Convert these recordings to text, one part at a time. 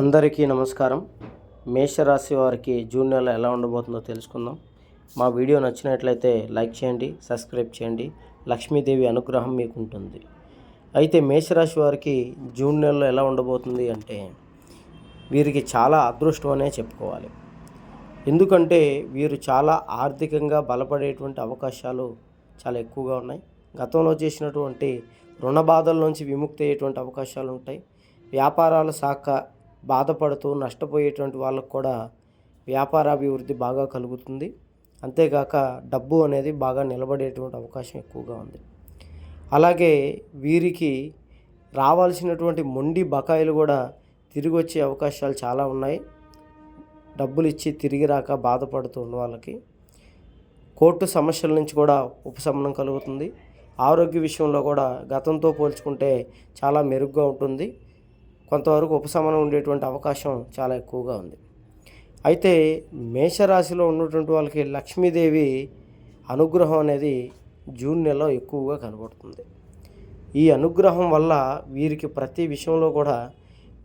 అందరికీ నమస్కారం. మేషరాశి వారికి జూన్ నెల ఎలా ఉండబోతుందో తెలుసుకుందాం. మా వీడియో నచ్చినట్లయితే లైక్ చేయండి సబ్స్క్రైబ్ చేయండి. లక్ష్మీదేవి అనుగ్రహం మీకు ఉంటుంది అయితే మేషరాశి వారికి జూన్ నెలలో ఎలా ఉండబోతుంది అంటే వీరికి చాలా అదృష్టం అనే చెప్పుకోవాలి. ఎందుకంటే వీరు చాలా ఆర్థికంగా బలపడేటువంటి అవకాశాలు చాలా ఎక్కువగా ఉన్నాయి. గతంలో చేసినటువంటి రుణ బాధల నుంచి విముక్తి అయ్యేటువంటి అవకాశాలు ఉంటాయి. వ్యాపారాలు శాఖ బాధపడుతూ నష్టపోయేటువంటి వాళ్ళకు కూడా వ్యాపారాభివృద్ధి బాగా కలుగుతుంది. అంతేగాక డబ్బు అనేది బాగా నిలబడేటువంటి అవకాశం ఎక్కువగా ఉంది. అలాగే వీరికి రావాల్సినటువంటి మొండి బకాయిలు కూడా తిరిగి వచ్చే అవకాశాలు చాలా ఉన్నాయి. డబ్బులు ఇచ్చి తిరిగి రాక బాధపడుతూ ఉన్న వాళ్ళకి కోర్టు సమస్యల నుంచి కూడా ఉపశమనం కలుగుతుంది. ఆరోగ్య విషయంలో కూడా గతంతో పోల్చుకుంటే చాలా మెరుగ్గా ఉంటుంది. కొంతవరకు ఉపశమనం ఉండేటువంటి అవకాశం చాలా ఎక్కువగా ఉంది. అయితే మేషరాశిలో ఉన్నటువంటి వాళ్ళకి లక్ష్మీదేవి అనుగ్రహం అనేది జూన్ నెలలో ఎక్కువగా కనబడుతుంది. ఈ అనుగ్రహం వల్ల వీరికి ప్రతి విషయంలో కూడా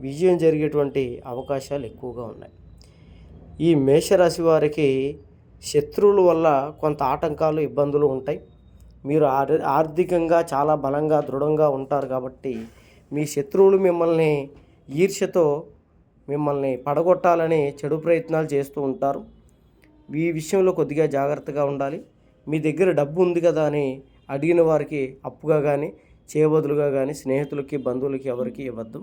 విజయం జరిగేటువంటి అవకాశాలు ఎక్కువగా ఉన్నాయి. ఈ మేషరాశి వారికి శత్రువుల వల్ల కొంత ఆటంకాలు ఇబ్బందులు ఉంటాయి. మీరు ఆర్ ఆర్థికంగా చాలా బలంగా దృఢంగా ఉంటారు కాబట్టి మీ శత్రువులు మిమ్మల్ని ఈర్ష్యతో మిమ్మల్ని పడగొట్టాలని చెడు ప్రయత్నాలు చేస్తూ ఉంటారు. ఈ విషయంలో కొద్దిగా జాగ్రత్తగా ఉండాలి. మీ దగ్గర డబ్బు ఉంది కదా అని అడిగిన వారికి అప్పుగా కానీ చేయబదులుగా కానీ స్నేహితులకి బంధువులకి ఎవరికి ఇవ్వద్దు.